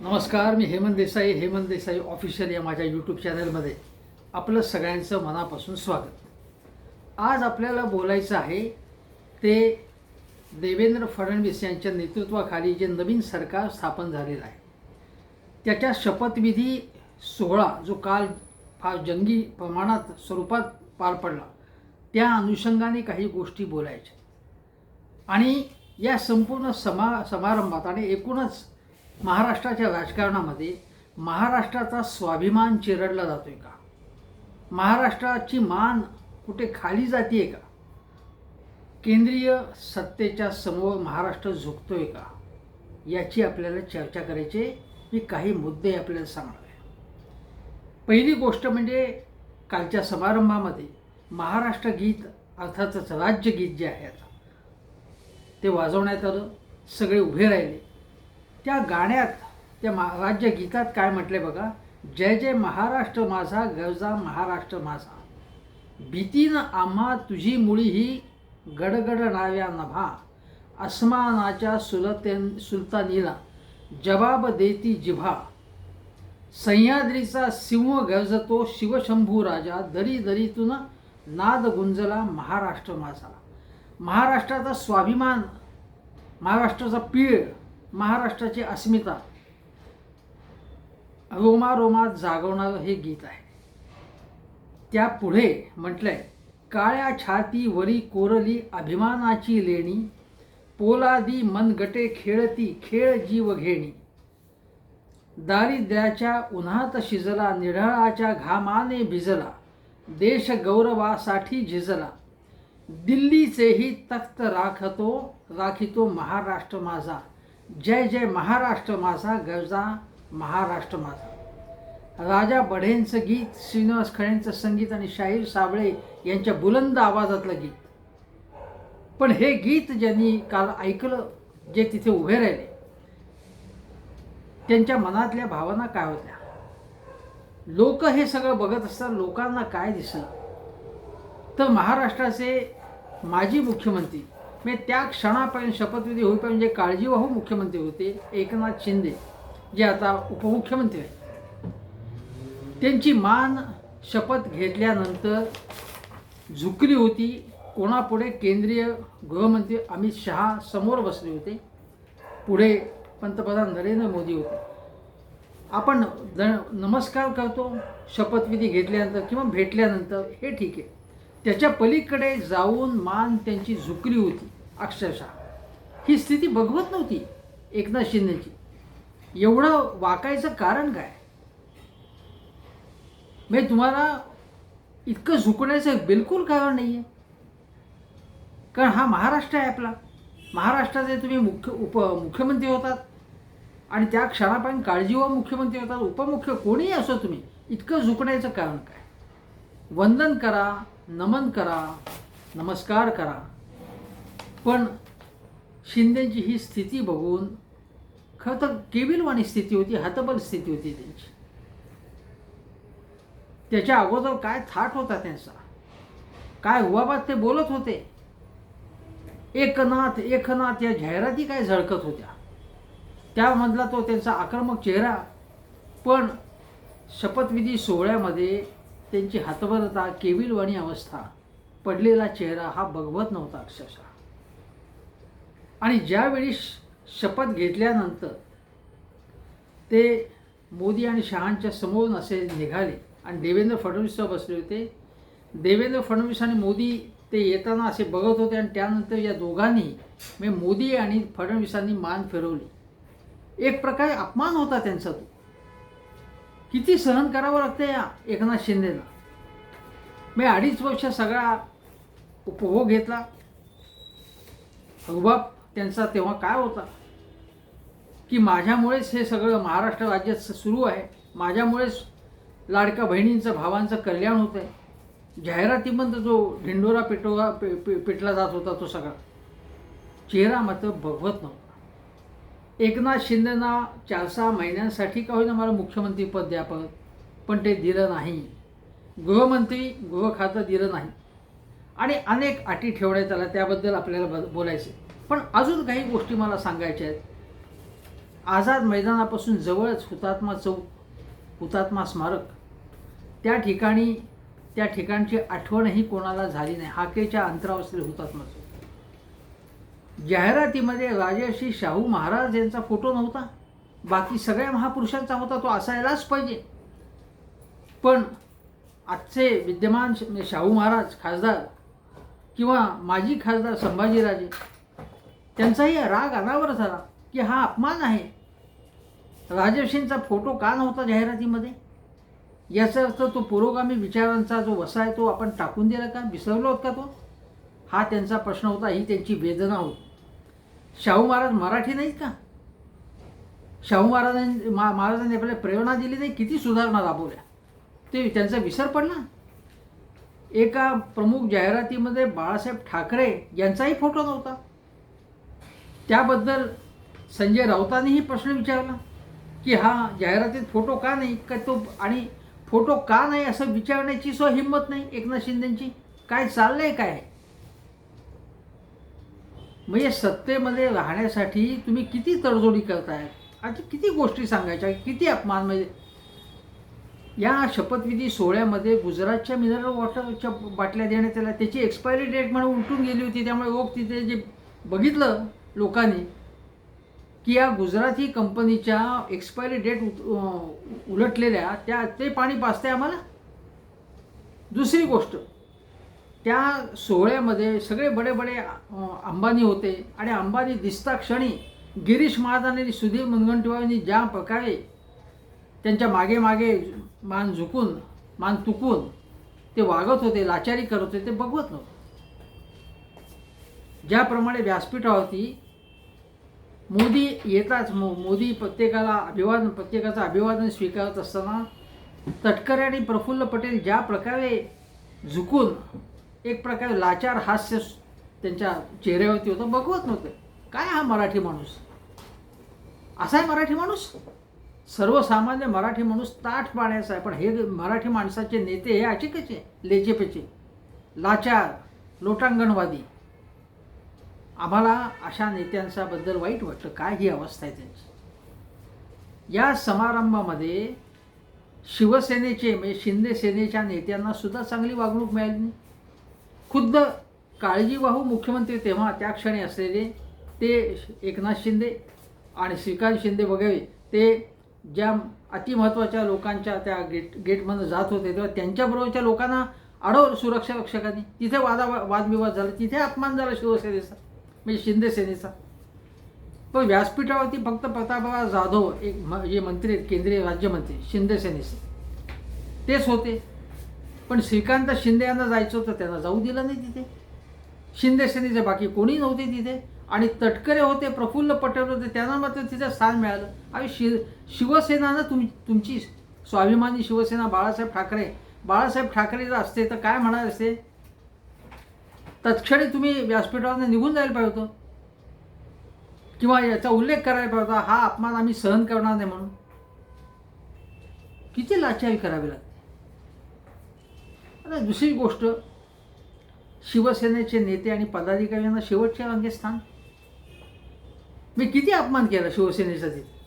नमस्कार मी हेमंत देसाई. हेमंत देसाई ऑफिशियल या माझ्या यूट्यूब चॅनलमध्ये आपलं सगळ्यांचं मनापासून स्वागत. आज आपल्याला बोलायचं आहे ते देवेंद्र फडणवीस यांच्या नेतृत्वाखाली जे नवीन सरकार स्थापन झालेलं आहे. त्याच्या शपथविधी सोहळा जो काल फार जंगी प्रमाणात स्वरूपात पार पडला त्या अनुषंगाने काही गोष्टी बोलायच्या. आणि या संपूर्ण समा समारंभात आणि एकूणच महाराष्ट्राच्या राजकारणामध्ये महाराष्ट्राचा स्वाभिमान चिरडला जातोय का? महाराष्ट्राची मान कुठे खाली जाते का? केंद्रीय सत्तेच्या समोर महाराष्ट्र झुकतोय का? याची आपल्याला चर्चा करायची मी काही मुद्दे आपल्याला सांगणार आहे. पहिली गोष्ट म्हणजे कालच्या समारंभामध्ये महाराष्ट्र गीत अर्थातच राज्यगीत जे आहे आता ते वाजवण्यात आलं सगळे उभे राहिले. त्या गाण्यात त्या मा राज्यगीतात काय म्हटले बघा? जय जय महाराष्ट्र माझा गरजा महाराष्ट्र माझा. भीतीनं आम्हा तुझी मुळी ही गडगड नाव्या नभा. अस्मानाच्या सुलतेन सुलतानीला जबाब देती जिभा. सह्याद्रीचा सिंह गवजतो शिवशंभू राजा दरी दरीतून नाद गुंजला महाराष्ट्र माझा. महाराष्ट्राचा स्वाभिमान महाराष्ट्राचा पीळ महाराष्ट्राची अस्मिता. रोमा रोमात जागवणारं हे गीत आहे. त्या पुढे म्हटलंय काळ्या छाती वरी कोरली अभिमानाची लेणी पोलादी मनगटे खेळती खेळ जीव घेणी. दारिद्र्याच्या उन्हात शिजला निढळाच्या घामाने भिजला देश गौरवासाठी झिजला. दिल्लीचेही तख्त राखतो राखितो महाराष्ट्र माझा. जय जय महाराष्ट्र माझा गजा महाराष्ट्र माझा. राजा बढेंचं गीत श्रीनिवास खळेंचं संगीत आणि शाहीर साबळे यांच्या बुलंद आवाजातलं गीत. पण हे गीत ज्यांनी काल ऐकलं जे तिथे उभे राहिले त्यांच्या मनातल्या भावना काय होत्या? लोक हे सगळं बघत असतात लोकांना काय दिसलं? तर महाराष्ट्राचे माजी मुख्यमंत्री म्हणजे त्या क्षणापर्यंत शपथविधी होईपर्यंत जे काळजीवाहू मुख्यमंत्री होते एकनाथ शिंदे जे आता उपमुख्यमंत्री आहेत त्यांची मान शपथ घेतल्यानंतर झुकली होती. कोणापुढे केंद्रीय गृहमंत्री अमित शहा समोर बसले होते. पुढे पंतप्रधान नरेंद्र मोदी होते. आपण द नमस्कार करतो. शपथविधी घेतल्यानंतर किंवा भेटल्यानंतर हे ठीक आहे. त्याच्या पलीकडे जाऊन मान त्यांची झुकली होती अक्षरशः. ही स्थिती बघवत नव्हती एकनाथ शिंदेची. एवढं वाकायचं कारण काय? म्हणजे तुम्हाला इतकं झुकण्याचं बिलकुल कारण नाही आहे कारण हा महाराष्ट्र आहे आपला. महाराष्ट्राचे तुम्ही मुख्य उप मुख्यमंत्री होतात. आणि त्या क्षणापर्यंत काळजीवा मुख्यमंत्री होतात उपमुख्य कोणीही असो तुम्ही इतकं झुकण्याचं कारण काय? वंदन करा नमन करा नमस्कार करा. पण शिंदेची ही स्थिती बघून खरं तर केविलवाणी स्थिती होती हतबल स्थिती होती त्यांची. त्याच्या अगोदर काय थाट होता त्यांचा? काय हुवाबात ते बोलत होते? एकनाथ एकनाथ या जाहिराती काय झळकत होत्या? त्यामधला तो त्यांचा आक्रमक चेहरा पण शपथविधी सोहळ्यामध्ये त्यांची हातभरता केविलवाणी अवस्था पडलेला चेहरा हा बघवत नव्हता अक्षरशः. आणि ज्यावेळी शपथ घेतल्यानंतर ते मोदी आणि शहांच्या समोरून असे निघाले आणि देवेंद्र फडणवीससह बसले होते देवेंद्र फडणवीस आणि मोदी ते येताना असे बघत होते आणि त्यानंतर या दोघांनी मी मोदी आणि फडणवीसांनी मान फिरवली. एक प्रकारे अपमान होता त्यांचा तो. किती सहन करावं लागतं या एकनाथ शिंदेला? मी अडीच वर्ष सगळा उपभोग घेतला. रुबाब त्यांचा तेव्हा काय होता? की माझ्यामुळेच हे सगळं महाराष्ट्र राज्यात सुरू आहे. माझ्यामुळेच लाडका बहिणींचं भावांचं कल्याण होतं आहे जाहिरातीमध्ये जो ढिंडोरा पेटोरा पे पे पेटला जात होता तो सगळा. चेहरा मात्र भगवत नव्हता. एकनाथ शिंदेना चार सहा महिन्यांसाठी का होईना मला मुख्यमंत्रीपद द्या पण ते दिलं नाही. गृहमंत्री गृह खातं दिलं नाही. आणि अनेक अटी ठेवण्यात आल्या त्याबद्दल आपल्याला ब बोलायचे पण अजून काही गोष्टी मला सांगायच्या आहेत. आझाद मैदानापासून जवळच हुतात्मा चौक हुतात्मा स्मारक त्या ठिकाणी त्या ठिकाणची आठवणही कोणाला झाली नाही. हाकेच्या अंतरावर असलेले हुतात्मा चौक. जाहिरातीमध्ये राजर्षी शाहू महाराज यांचा फोटो नव्हता. बाकी सगळ्या महापुरुषांचा होता तो असायलाच पाहिजे. पण आजचे विद्यमान श- म्हणजे शाहू महाराज खासदार किंवा माजी खासदार संभाजीराजे त्यांचाही राग अनावर झाला की हा अपमान आहे. राजर्षींचा फोटो का नव्हता जाहिरातीमध्ये? याचा अर्थ तो पुरोगामी विचारांचा जो वसा आहे तो आपण टाकून दिला का? विसरलो आहोत का तो? हा त्यांचा प्रश्न होता ही त्यांची वेदना होती. शाहू महाराज मराठी नाहीत का? शाहू महाराजांनी मा महाराजांनी आपल्याला प्रेरणा दिली नाही किती सुधारणा राबवल्या. ते त्यांचा विसर पडला. एका प्रमुख जाहिरातीमध्ये बाळासाहेब ठाकरे यांचाही फोटो नव्हता. त्याबद्दल संजय राऊतांनीही प्रश्न विचारला की हा जाहिरातीत फोटो का नाही? का तो आणि फोटो का नाही असं विचारण्याची सो हिंमत नाही एकनाथ शिंदेची. काय चाललंय काय? म्हणजे सत्तेमध्ये राहण्यासाठी तुम्ही किती तडजोडी करताय? आता किती गोष्टी सांगायच्या? किती अपमान म्हणजे? या शपथविधी सोहळ्यामध्ये गुजरातच्या मिनरल वॉटरच्या बाटल्या देण्यात आल्या. त्याची एक्सपायरी डेट म्हणून उलटून गेली होती. त्यामुळे लोक तिथे जे बघितलं लोकांनी की या गुजराती कंपनीच्या एक्सपायरी डेट उत- उलटलेल्या त्या ते पाणी पाचते आम्हाला? दुसरी गोष्ट. त्या सोहळ्यामध्ये सगळे बडे बडे अंबानी होते. आणि अंबानी दिसता क्षणी गिरीश महाजन आणि सुधीर मुनगंटीवारांनी ज्या प्रकारे त्यांच्या मागे मागे मान झुकून मान तुकून ते वागत होते लाचारी करत होते ते बघवत नव्हते. ज्याप्रमाणे व्यासपीठावरती मोदी येताच मो मोदी प्रत्येकाला अभिवादन प्रत्येकाचं अभिवादन स्वीकारत असताना तटकरे आणि प्रफुल्ल पटेल ज्या प्रकारे झुकून एक प्रकारे लाचार हास्य त्यांच्या चेहऱ्यावरती होतं बघवत नव्हतं. काय हा मराठी माणूस? असा आहे मराठी माणूस? सर्वसामान्य मराठी माणूस ताठ पाण्याचा आहे पण हे मराठी माणसाचे नेते हे अचिकचे लेचेपेचे लाचार लोटांगणवादी. आम्हाला अशा नेत्यांच्याबद्दल वाईट वाटतं. काय ही अवस्था आहे त्यांची? या समारंभामध्ये शिवसेनेचे म्हणजे शिंदे सेनेच्या नेत्यांना सुद्धा चांगली वागणूक मिळाली नाही. खुद्द काळजीवाहू मुख्यमंत्री तेव्हा त्या क्षणी असलेले ते एकनाथ शिंदे आणि श्रीकांत शिंदे वगैरे ते ज्या अतिमहत्त्वाच्या लोकांच्या त्या गेट गेटमधून जात होते तेव्हा त्यांच्याबरोबरच्या लोकांना अडवलं सुरक्षा रक्षकांनी तिथे वादा वादविवाद झाला. तिथे अपमान झाला शिवसेनेचा म्हणजे शिंदेसेनेचा पण व्यासपीठावरती फक्त प्रतापराव जाधव एक म- जे मंत्री आहेत केंद्रीय राज्यमंत्री शिंदेसेनेचे तेच होते. पण श्रीकांत शिंदे यांना जायचं होतं त्यांना जाऊ दिलं नाही तिथे. शिंदे सेनेचे बाकी कोणी नव्हते तिथे. आणि तटकरे होते प्रफुल्ल पटेल होते त्यांना मात्र तिथे स्थान मिळालं. आणि शि शिवसेनानं तुम तुमची स्वाभिमानी शिवसेना बाळासाहेब ठाकरे बाळासाहेब ठाकरे जर असते तर काय म्हणाले असते? तत्क्षणी तुम्ही व्यासपीठावर निघून जायला पाहिजे होतं. किंवा याचा उल्लेख करायला पाहिजे होता हा अपमान आम्ही सहन करणार नाही म्हणून. किती लाचारी करावी लागते? आता दुसरी गोष्ट शिवसेनेचे नेते आणि पदाधिकारी यांना शेवटच्या रांगेत स्थान. मी किती अपमान केला शिवसेनेचा तिथे?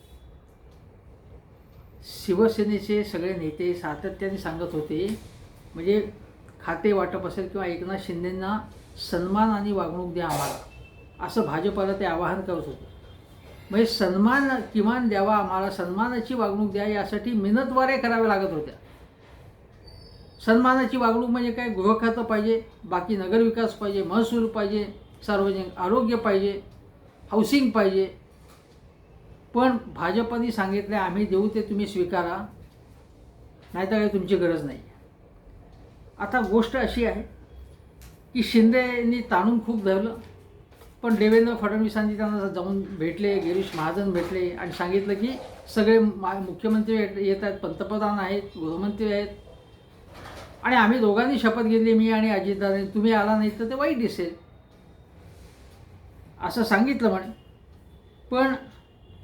शिवसेनेचे सगळे नेते सातत्याने सांगत होते म्हणजे खाते वाटप असेल किंवा एकनाथ शिंदेंना सन्मान आणि वागणूक द्या आम्हाला. असं भाजपाला ते आवाहन करत होते. म्हणजे सन्मान किमान द्यावा आम्हाला सन्मानाची वागणूक द्या यासाठी मिनतवारे कराव्या लागत होत्या. सन्मानाची वागणूक म्हणजे काय? गृहखातं पाहिजे बाकी नगरविकास पाहिजे महसूल पाहिजे सार्वजनिक आरोग्य पाहिजे हाऊसिंग पाहिजे. पण भाजपने सांगितलं आम्ही देऊ ते तुम्ही स्वीकारा नाहीतर काही तुमची गरज नाही. आता गोष्ट अशी आहे की शिंदेनी ताणून खूप धरलं. पण देवेंद्र फडणवीसांनी त्यांना जाऊन भेटले गिरीश महाजन भेटले आणि सांगितलं की सगळे मा मुख्यमंत्री येत आहेत पंतप्रधान आहेत गृहमंत्री आहेत. आणि आम्ही दोघांनी शपथ घेतली मी आणि अजितदादांनी. तुम्ही आला नाही तर ते वाईट दिसेल. असं सांगितलं म्हणे. पण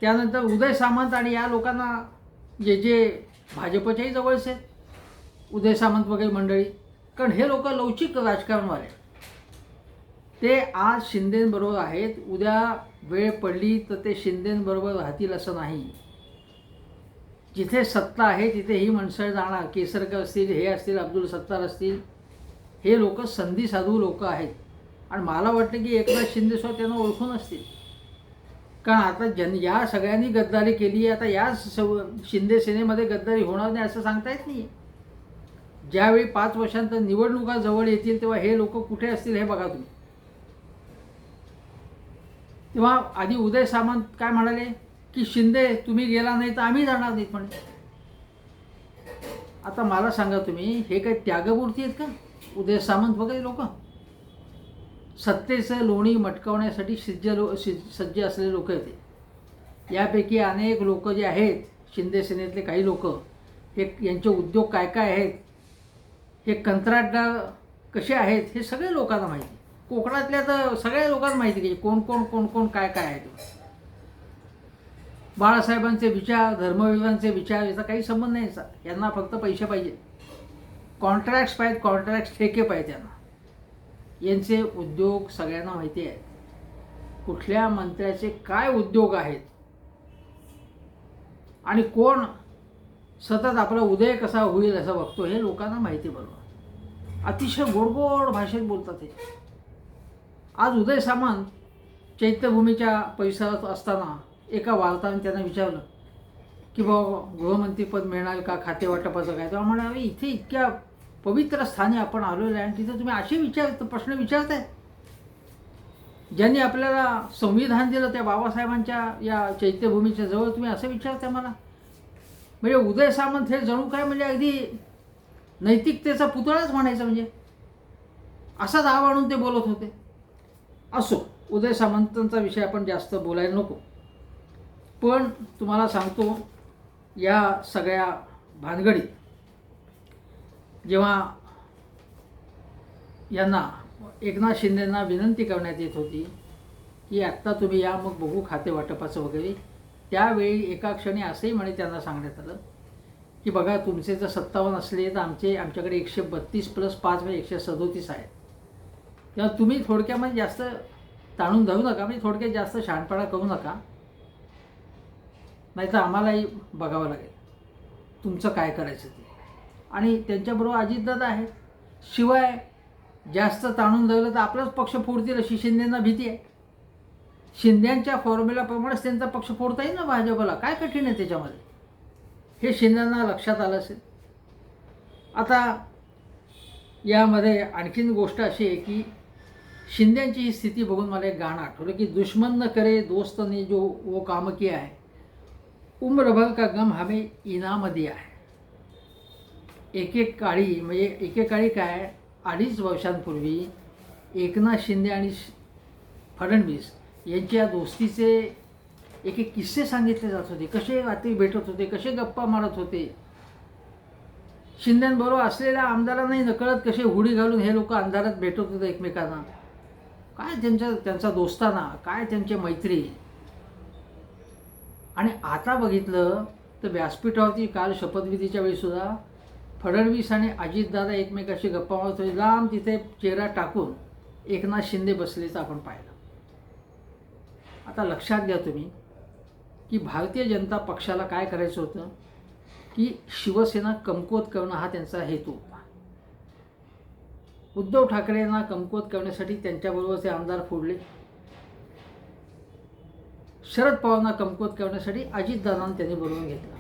त्यानंतर उदय सामंत आणि या लोकांना जे जे भाजपच्याही जवळचे आहेत उदय सामंत वगैरे मंडळी कारण हे लोक लवचिक राजकारणवाले आहेत. ते आज शिंदेंबरोबर आहेत. उद्या वेळ पडली तर ते शिंदेंबरोबर राहतील असं नाही. जिथे सत्ता आहे तिथे ही माणसं जाणार. केसरकर असतील हे असतील अब्दुल सत्तार असतील हे लोक संधी साधू लोक आहेत. आणि मला वाटतं की एकनाथ शिंदे त्यांना ओळखून असतील. कारण आता जन या सगळ्यांनी गद्दारी केली आहे. आता या सव शिंदे सेनेमध्ये गद्दारी होणार नाही असं सांगता येत नाही ज्यावेळी पाच वर्षांतर निवडणुका जवळ येतील तेव्हा हे लोक कुठे असतील हे बघा तुम्ही. तेव्हा आधी उदय सामंत काय म्हणाले? की शिंदे तुम्ही गेला नाही तर आम्ही जाणार नाहीत म्हणे आता मला सांगा तुम्ही हे काही त्यागमूर्ती आहेत का? उदय सामंत वगैरे लोक? सत्तेचं लोणी मटकावण्यासाठी सिज्ज लो सज्ज असलेले लोक आहेत यापैकी अनेक लोक जे आहेत शिंदे सेनेतले काही लोक हे यांचे उद्योग काय काय आहेत? हे कंत्राटदार कसे आहेत? हे सगळे लोकांना माहिती. कोकणातल्या तर सगळ्या लोकांना माहिती की कोण कोण कोण कोण काय काय आहे बाळासाहेबांचे विचार धर्मवीरांचे विचार याचा काही संबंध नाही याचा. यांना फक्त पैसे पाहिजे. कॉन्ट्रॅक्ट्स पाहिजेत कॉन्ट्रॅक्ट्स ठेके पाहिजे त्यांना यांचे उद्योग सगळ्यांना माहिती आहेत. कुठल्या मंत्र्याचे काय उद्योग आहेत? आणि कोण सतत आपला उदय कसा होईल असं बघतो हे लोकांना माहिती बरोबर. अतिशय गोडगोड भाषेत बोलतात हे आज उदय सामंत चैत्यभूमीच्या परिसरात असताना एका वार्ताने त्यांना विचारलं की बाबा गृहमंत्रीपद मिळणार का? खाते वाटपाचं काय? तेव्हा म्हणाले इथे इतक्या पवित्र स्थानी आपण आलेलो आहे आणि तिथे तुम्ही असे विचार प्रश्न विचारताय. ज्यांनी आपल्याला संविधान दिलं त्या बाबासाहेबांच्या या चैत्यभूमीच्या जवळ तुम्ही असं विचारताय मला. म्हणजे उदय सामंत हे जणू काय म्हणजे अगदी नैतिकतेचा पुतळाच म्हणायचा म्हणजे. असा दावा आणून ते बोलत होते. असो उदय सामंतांचा विषय आपण जास्त बोलायला नको. पण तुम्हाला सांगतो या सगळ्या भानगडीत जेव्हा यांना एकनाथ शिंदेंना विनंती करण्यात येत होती की आत्ता तुम्ही या मग बघू खाते वाटपाचं वगैरे त्यावेळी एका क्षणी असंही म्हणे त्यांना सांगण्यात आलं की बघा तुमचे जर सत्तावन्न असले तर आमचे आमच्याकडे एकशे बत्तीस प्लस पाच म्हणजे एकशे सदोतीस आहेत. तेव्हा तुम्ही थोडक्यामध्ये जास्त ताणून धरू नका म्हणजे थोडक्यात जास्त शहाणपणा करू नका. नाही तर आम्हालाही बघावं लागेल. तुमचं काय करायचं ते. आणि त्यांच्याबरोबर अजितदादा आहे शिवाय जास्त ताणून धरलं तर आपलाच पक्ष फोडतील अशी शिंदेंना भीती आहे. शिंद्यांच्या फॉर्म्युलाप्रमाणेच त्यांचा पक्ष फोडता येईल ना भाजपला. काय कठीण आहे त्याच्यामध्ये? हे शिंद्यांना लक्षात आलं असेल. आता यामध्ये आणखीन गोष्ट अशी आहे की शिंद्यांची ही स्थिती बघून मला एक गाणं आठवलं की दुश्मन न करे दोस्त ने जो वो काम किया आहे. उम्र भर का गम हमें इनाम दिया है। एक एक काळी म्हणजे एकेकाळी काय? अडीच वर्षांपूर्वी एकनाथ शिंदे आणि श- फडणवीस यांच्या दोस्तीचे एक एक किस्से सांगितले जात होते. कसे रात्री भेटत होते कसे गप्पा मारत होते? शिंद्यांबरोबर असलेल्या आमदारांनाही नकळत कसे हुडी घालून हे लोक अंधारात भेटत होते एकमेकांना. काय त्यांच्या त्यांचा दोस्ताना काय त्यांची मैत्री? आणि आता बघितलं तर व्यासपीठावरती काल शपथविधीच्या वेळीसुद्धा फडणवीस आणि अजितदादा एकमेकाशी गप्पा मारत होते. लांब तिथे चेहरा टाकून एकनाथ शिंदे बसलेचं आपण पाहिलं. आता लक्षात घ्या तुम्ही की भारतीय जनता पक्षाला काय करायचं होतं? की शिवसेना कमकुवत करणं हा त्यांचा हेतू होता. उद्धव ठाकरेंना कमकुवत करण्यासाठी त्यांच्याबरोबर ते आमदार फोडले. शरद पवारांना कमकुवत करण्यासाठी अजितदादांना त्यांनी बरोबर घेतलं.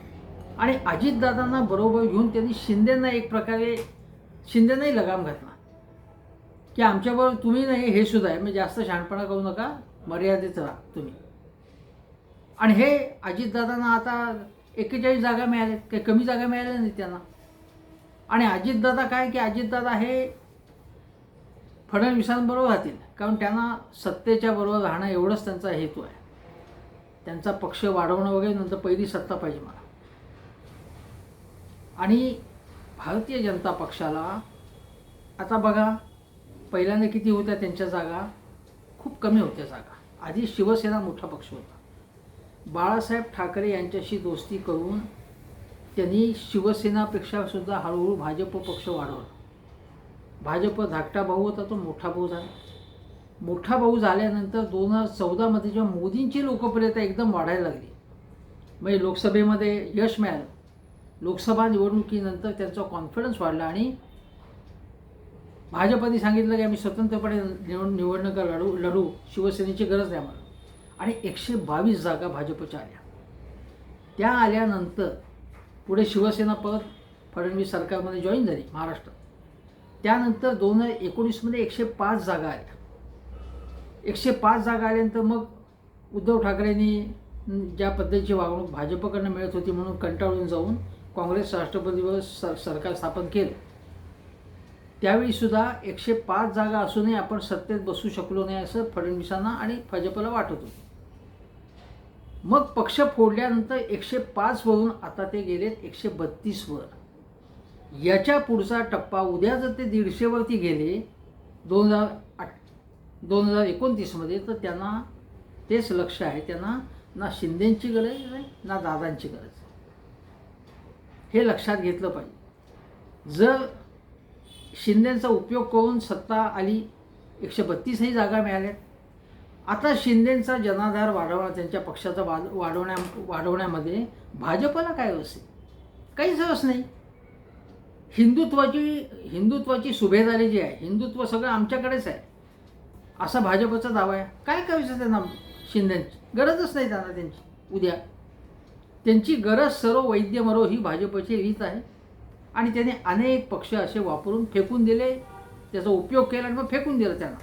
आणि अजितदादांना बरोबर घेऊन त्यांनी शिंदेंना एक प्रकारे शिंदेंनाही लगाम घातला. की आमच्याबरोबर तुम्ही नाही हे सुद्धा आहे. म्हणजे जास्त शहाणपणा करू नका मर्यादित राहा तुम्ही. आणि हे अजितदादांना आता एक्केचाळीस जागा मिळाल्यात काही कमी जागा मिळाल्या नाही त्यांना. आणि अजितदादा काय की अजितदादा हे फडणवीसांबरोबर राहतील. कारण त्यांना सत्तेच्या बरोबर राहणं एवढंच त्यांचा हेतू आहे. त्यांचा पक्ष वाढवणं वगैरे नंतर पहिली सत्ता पाहिजे मला. आणि भारतीय जनता पक्षाला आता बघा पहिल्यांदा किती होत्या त्यांच्या जागा? खूप कमी होत्या जागा. आधी शिवसेना मोठा पक्ष होता. बाळासाहेब ठाकरे यांच्याशी दोस्ती करून त्यांनी शिवसेनापेक्षा सुद्धा हळूहळू भाजप पक्ष वाढवला. भाजप धाकटा भाऊ होता तो मोठा भाऊ झाला. मोठा भाऊ झाल्यानंतर दोन हजार चौदामध्ये जेव्हा मोदींची लोकप्रियता एकदम वाढायला लागली म्हणजे लोकसभेमध्ये यश मिळालं लोकसभा निवडणुकीनंतर त्यांचा कॉन्फिडन्स वाढला आणि भाजपने सांगितलं की आम्ही स्वतंत्रपणे निवड निवडणुका लढू लढू शिवसेनेची गरज नाही आम्हाला. आणि एकशे बावीस जागा भाजपच्या आल्या. त्या आल्यानंतर पुढे शिवसेना परत फडणवीस सरकारमध्ये जॉईन झाली महाराष्ट्रात. त्यानंतर दोन हजार एकोणीसमध्ये एकशे पाच जागा आल्या. एकशे पाच जागा आल्यानंतर मग उद्धव ठाकरेंनी ज्या पद्धतीची वागणूक भाजपकडनं मिळत होती म्हणून कंटाळून जाऊन काँग्रेस राष्ट्रपतीवर सर सरकार स्थापन केलं. त्यावेळीसुद्धा एकशे पाच जागा असूनही आपण सत्तेत बसू शकलो नाही असं फडणवीसांना आणि भाजपला वाटत होतं. मग पक्ष फोडल्यानंतर एकशे पाचवरून आता ते गेलेत एकशे बत्तीसवर. याच्या पुढचा टप्पा उद्या जर ते दीडशेवरती गेले दोन हजार दोन हजार एकोणतीसमध्ये तर त्यांना तेच लक्ष आहे. त्यांना ना शिंदेंची गरज आहे ना दादांची गरज आहे. हे लक्षात घेतलं पाहिजे. जर शिंदेचा उपयोग करून सत्ता आली एकशे बत्तीसही जागा मिळाल्या. आता शिंदेचा जनाधार वाढवणं त्यांच्या पक्षाचा वाढ वाढवण्या वाढवण्यामध्ये भाजपला काय रस आहे? काहीच रस नाही. हिंदुत्वाची हिंदुत्वाची सुभेदारी जी आहे हिंदुत्व सगळं आमच्याकडेच आहे. असा भाजपचा दावा आहे. काय करायचं त्यांना? शिंद्यांची गरजच नाही त्यांना त्यांची. उद्या त्यांची गरज सर्व वैद्य मरो ही भाजपची रीत आहे. आणि त्याने अनेक पक्ष असे वापरून फेकून दिले. त्याचा उपयोग केला आणि मग फेकून दिलं त्यांना.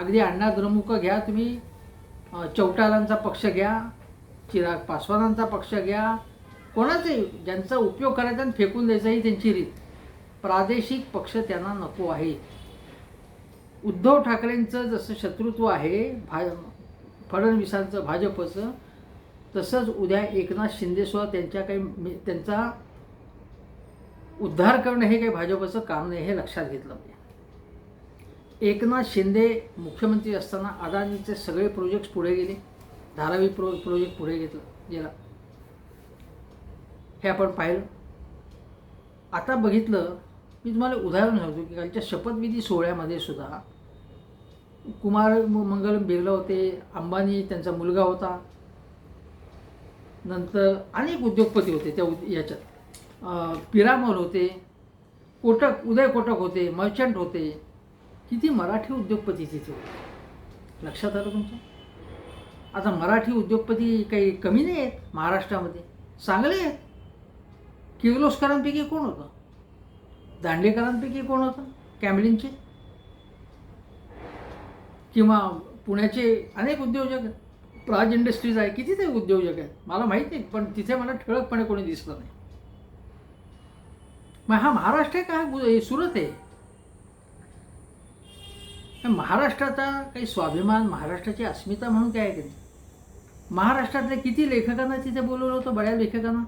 अगदी अण्णा द्रमुक घ्या तुम्ही. चौटालांचा पक्ष घ्या. चिराग पासवानांचा पक्ष घ्या. कोणाचाही ज्यांचा उपयोग करायचा आणि फेकून द्यायचा ही त्यांची रीत. प्रादेशिक पक्ष त्यांना नको आहे. उद्धव ठाकरेंचं जसं शत्रुत्व आहे भा फडणवीसांचं भाजपचं तसंच उद्या एकनाथ शिंदेसुद्धा त्यांच्या काही त्यांचा उद्धार करणं हे काही भाजपचं काम नाही हे लक्षात घेतलं पाहिजे. एकनाथ शिंदे मुख्यमंत्री असताना अदानीचे सगळे प्रोजेक्ट्स पुढे गेले. धारावी प्रो प्रोजेक्ट पुढे घेतलं गेला. हे आपण पाहिलं. आता बघितलं मी तुम्हाला उदाहरण सांगतो की कालच्या शपथविधी सोहळ्यामध्ये सुद्धा कुमार मंगलम बिर्ला होते अंबानी त्यांचा मुलगा होता. नंतर अनेक उद्योगपती होते त्या उद याच्यात. अं, पिरामल होते कोटक उदय कोटक होते मर्चंट होते. किती मराठी उद्योगपती तिथे होते. लक्षात आलं तुमचं? आता मराठी उद्योगपती काही कमी नाही आहेत महाराष्ट्रामध्ये. चांगले आहेत. किर्लोस्करांपैकी कोण होतं? दांडेकरांपैकी कोण होतं? कॅमलिनचे? किंवा पुण्याचे अनेक उद्योजक प्राज इंडस्ट्रीज आहे किती ते उद्योजक आहेत? मला माहीत नाही पण तिथे मला ठळकपणे कोणी दिसलं नाही. मग हा महाराष्ट्र आहे का? हा हे सुरत आहे. महाराष्ट्राचा काही स्वाभिमान महाराष्ट्राची अस्मिता म्हणून काय आहे की महाराष्ट्रातल्या किती लेखकांना तिथे बोलवलं होतं? बऱ्याच लेखकांना.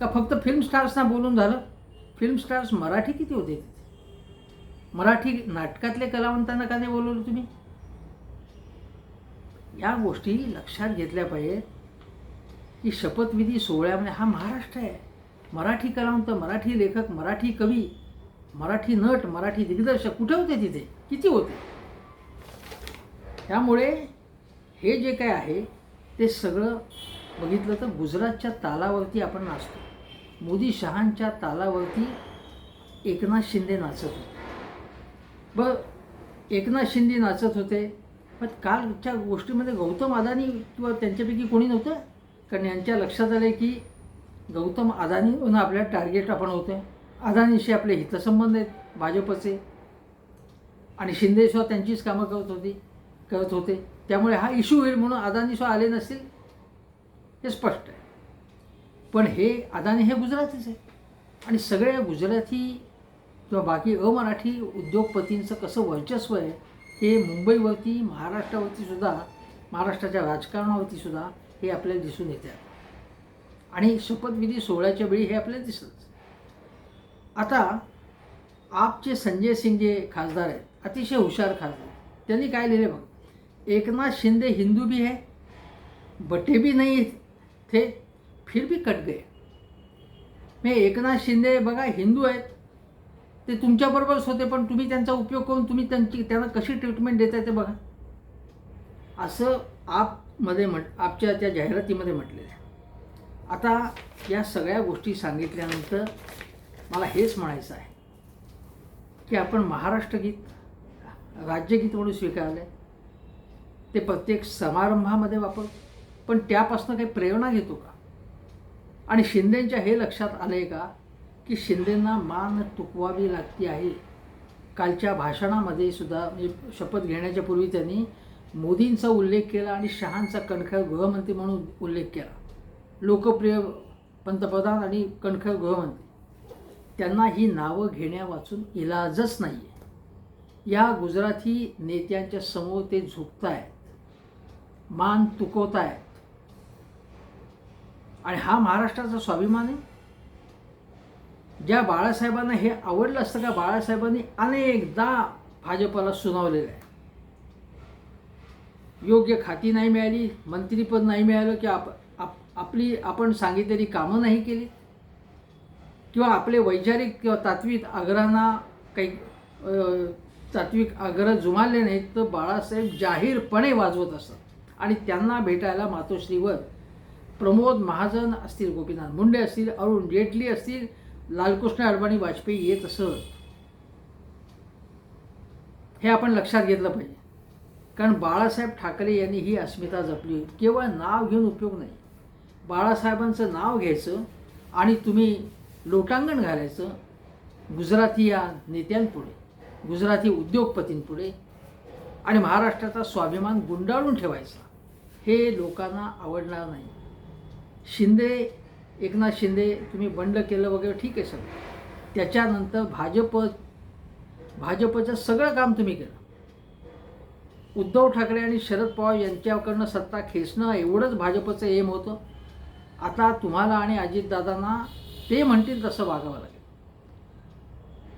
का फक्त फिल्म स्टार्सना बोलून झालं? फिल्म स्टार्स मराठी किती होते? मराठी नाटकातले कलावंतांना का नाही बोलवलं तुम्ही? या गोष्टी लक्षात घेतल्या पाहिजेत की शपथविधी सोहळ्यामध्ये म्हणजे हा महाराष्ट्र आहे. मराठी कलावंत मराठी लेखक मराठी कवी मराठी नट मराठी दिग्दर्शक कुठे होते तिथे? किती होते? त्यामुळे हे जे काय आहे ते सगळं बघितलं तर गुजरातच्या तालावरती आपण नाचतो. मोदी शहांच्या तालावरती एकनाथ शिंदे नाचत होते. ब एकनाथ शिंदे नाचत होते. पण कालच्या गोष्टीमध्ये गौतम अदानी किंवा त्यांच्यापैकी कोणी नव्हतं? कारण यांच्या लक्षात आलं की गौतम अदानी आपल्या टार्गेट आपण होतं अदानीशी आपले हितसंबंध आहेत भाजपचे. आणि शिंदेसुद्धा त्यांचीच कामं करत होती करत होते. त्यामुळे हा इश्यू होईल म्हणून अदानीसुद्धा आले नसतील. हे स्पष्ट आहे. पण हे अदानी हे गुजरातीच आहे. आणि सगळ्या गुजराती किंवा बाकी अमराठी उद्योगपतींचं कसं वर्चस्व आहे हे मुंबईवरती महाराष्ट्रावरती सुद्धा महाराष्ट्राच्या राजकारणावरती सुद्धा हे आपल्याला दिसून येते आणि शपथविधी सोहळ्याच्या वेळी हे आपल्याला दिसत आता आपचे संजय सिंग जे खासदार आहेत अतिशय हुशार खासदार त्यांनी काय लिहिले बघ? एकनाथ शिंदे हिंदू भी है बटे भी नाही थे फिर भी कट गए. मी एकनाथ शिंदे बघा हिंदू आहेत ते तुमच्याबरोबरच होते पण तुम्ही त्यांचा उपयोग करून तुम्ही त्यांची त्यांना कशी ट्रीटमेंट देताय ते बघा. असं आपमध्ये म्हट आपच्या त्या जाहिरातीमध्ये म्हटलेलं आहे. आता या सगळ्या गोष्टी सांगितल्यानंतर मला हेच म्हणायचं आहे की आपण महाराष्ट्र गीत राज्यगीत म्हणून स्वीकारलं आहे ते प्रत्येक समारंभामध्ये वापर पण त्यापासून काही प्रेरणा घेतो का? आणि शिंदेंच्या हे लक्षात आलं आहे का? की शिंदेंना मान तुकवावी लागती आहे. कालच्या भाषणामध्ये सुद्धा म्हणजे शपथ घेण्याच्या पूर्वी त्यांनी मोदींचा उल्लेख केला आणि शहांचा कणखर गृहमंत्री म्हणून उल्लेख केला. लोकप्रिय पंतप्रधान आणि कणखर गृहमंत्री. त्यांना ही नावं घेण्यावाचून इलाजच नाही आहे या गुजराती नेत्यांच्या समोर ते झुकतायत मान तुकवतायत. आणि हा महाराष्ट्राचा स्वाभिमान आहे? ज्या बाळासाहेबांना हे आवडलं असतं का बाळासाहेबांनी अनेकदा भाजपला सुनावलेलं आहे. योग्य खाती नाही मिळाली मंत्रीपद नाही मिळालं की आप आपली आपण सांगितलेली कामं नाही केली. किंवा आपले वैचारिक किंवा तात्विक आग्रहांना काही तात्विक आग्रह जुमानले नाहीत तर बाळासाहेब जाहीरपणे वाजवत असतात. आणि त्यांना भेटायला मातोश्रीवर प्रमोद महाजन असतील गोपीनाथ मुंडे असतील अरुण जेटली असतील लालकृष्ण अडवाणी वाजपेयी येत असत हे आपण लक्षात घेतलं पाहिजे. कारण बाळासाहेब ठाकरे यांनी ही अस्मिता जपली केवळ नाव घेऊन उपयोग नाही. बाळासाहेबांचं नाव घ्यायचं आणि तुम्ही लोटांगण घालायचं गुजराती या नेत्यांपुढे गुजराती उद्योगपतींपुढे आणि महाराष्ट्राचा स्वाभिमान गुंडाळून ठेवायचा हे लोकांना आवडणार नाही. शिंदे एकनाथ शिंदे तुम्ही बंड केलं वगैरे ठीक आहे सगळं. त्याच्यानंतर भाजप भाजपचं सगळं काम तुम्ही केलं. उद्धव ठाकरे आणि शरद पवार यांच्याकडनं सत्ता खेचणं एवढंच भाजपचं एम होतं. आता तुम्हाला आणि अजितदादांना ते म्हणतील तसं वागावं लागेल.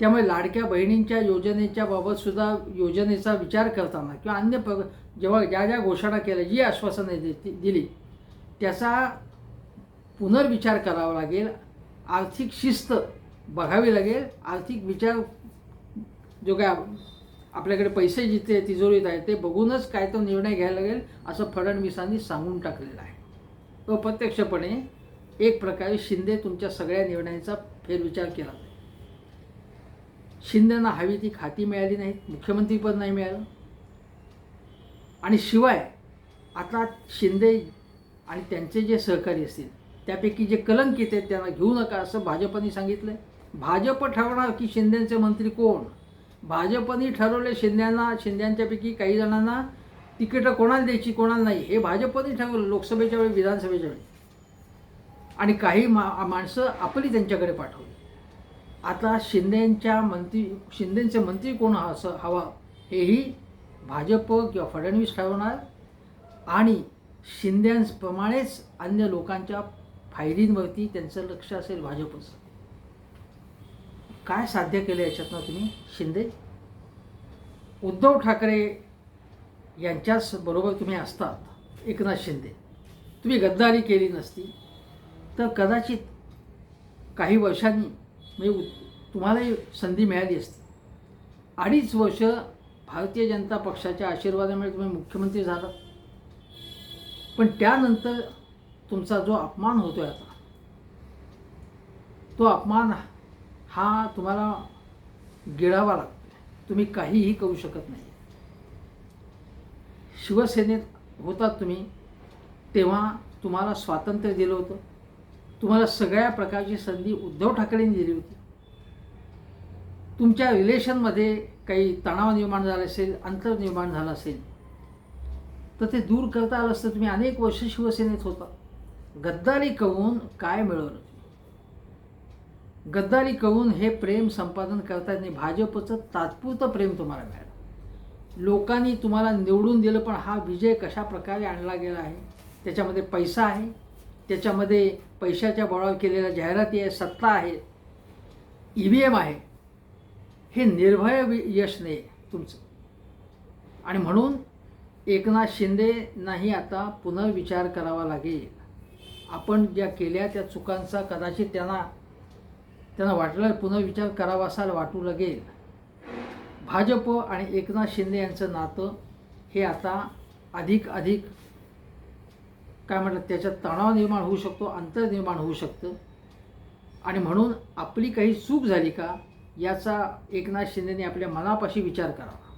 त्यामुळे लाडक्या बहिणींच्या योजनेच्या बाबतसुद्धा योजनेचा विचार करताना किंवा अन्य प्र जेव्हा ज्या ज्या घोषणा केल्या जी आश्वासने दि- दिली त्याचा पुनर्विचार करावा लागेल. आर्थिक शिस्त बघावी लागेल. आर्थिक विचार जो काय आपल्याकडे पैसे जिथे तिजोरीत आहे ते बघूनच काय तो निर्णय घ्यायला लागेल असं फडणवीसांनी सांगून टाकलेलं आहे. अप्रत्यक्षपणे एक प्रकारे शिंदे तुमच्या सगळ्या निर्णयांचा फेरविचार केला. जाईल शिंदेना हवी ती खाती मिळाली नाहीत मुख्यमंत्रीपद नाही मिळालं. आणि शिवाय आता शिंदे आणि त्यांचे जे सहकारी असतील त्यापैकी जे कलंकित आहेत त्यांना घेऊ नका असं भाजपने सांगितलं भाजप ठरवणार की शिंदेचे मंत्री कोण? भाजपने ठरवले शिंद्यांना शिंद्यांच्यापैकी काही जणांना तिकीटं कोणाला द्यायची कोणाला नाही. हे भाजपने ठरवलं लोकसभेच्या वेळी विधानसभेच्या वेळी. आणि काही मा माणसं आपली त्यांच्याकडे पाठवली. आता शिंदेंच्या मंत्री शिंदेंचे मंत्री कोण हा असं हवा हेही भाजप किंवा फडणवीस ठरवणार. आणि शिंद्यांप्रमाणेच अन्य लोकांच्या फायलींवरती त्यांचं लक्ष असेल भाजपचं. काय साध्य केलं याच्यातनं तुम्ही? शिंदे? उद्धव ठाकरे यांच्याच बरोबर तुम्ही असतात एकनाथ शिंदे. तुम्ही गद्दारी केली नसती तर कदाचित काही वर्षांनी म्हणजे तुम्हालाही संधी मिळाली असती. अडीच वर्ष भारतीय जनता पक्षाच्या आशीर्वादामुळे तुम्ही मुख्यमंत्री झाला. पण त्यानंतर तुमचा जो अपमान होतोय आता तो अपमान हा तुम्हाला गिळावा लागतो तुम्ही काहीही करू शकत नाही. शिवसेनेत होतात तुम्ही तेव्हा तुम्हाला स्वातंत्र्य दिलं होतं. तुम्हाला सगळ्या प्रकारची संधी उद्धव ठाकरेंनी दिली होती. तुमच्या रिलेशनमध्ये काही तणाव निर्माण झाला असेल अंतर निर्माण झालं असेल तर ते दूर करता आलं असतं. तुम्ही अनेक वर्ष शिवसेनेत होता. गद्दारी कवून काय मिळवलं? गद्दारी कवून हे प्रेम संपादन करता येत नाही भाजपचं तात्पुरतं प्रेम तुम्हाला मिळालं. लोकांनी तुम्हाला निवडून दिलं पण हा विजय कशा प्रकारे आणला गेला आहे? त्याच्यामध्ये पैसा आहे त्याच्यामध्ये पैशाच्या बळावर केलेल्या जाहिराती आहे सत्ता आहे ई व्ही एम आहे हे निर्भय यश नाही तुमचं. आणि म्हणून एकनाथ शिंदेनाही आता पुनर्विचार करावा लागेल. आपण ज्या केल्या त्या चुकांचा कदाचित त्यांना त्यांना वाटलं पुनर्विचार करावासा वाटू लागेल. भाजप आणि एकनाथ शिंदे यांचं नातं हे आता अधिक अधिक काय म्हटलं त्याच्यात तणाव निर्माण होऊ शकतो अंतर निर्माण होऊ शकतं. आणि म्हणून आपली काही चूक झाली का याचा एकनाथ शिंदेने आपल्या मनापाशी विचार करावा.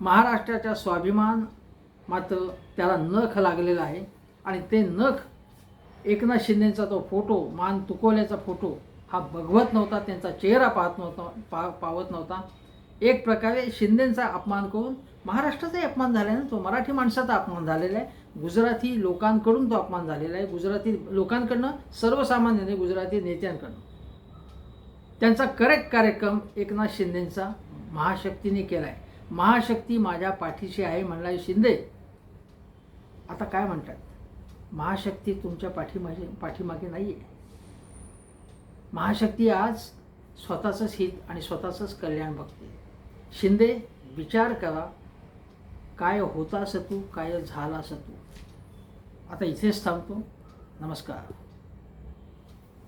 महाराष्ट्राचा स्वाभिमान मात्र त्याला नख लागलेला आहे आणि ते नख एकनाथ शिंदेचा तो फोटो मान तुकवल्याचा फोटो हा बघवत नव्हता त्यांचा चेहरा पाहत नव्हता पा पावत नव्हता. एक प्रकारे शिंदेचा अपमान करून महाराष्ट्राचाही अपमान झाला आहे ना तो मराठी माणसाचा अपमान झालेला आहे. गुजराती लोकांकडून तो अपमान झालेला आहे. गुजराती लोकांकडनं सर्वसामान्याने गुजराती नेत्यांकडनं. त्यांचा करेक्ट कार्यक्रम एकनाथ शिंदेचा महाशक्तीने केला आहे महाशक्ती माझ्या पाठीशी आहे म्हणणारे शिंदे. आता काय म्हणतात? महाशक्ती तुमच्या पाठीमागे पाठीमागे नाही आहे महाशक्ती आज स्वतःचंच हित आणि स्वतःचंच कल्याण बघते. शिंदे विचार करा काय होता असं तू काय झाला असं तू. आता इथेच थांबतो. नमस्कार.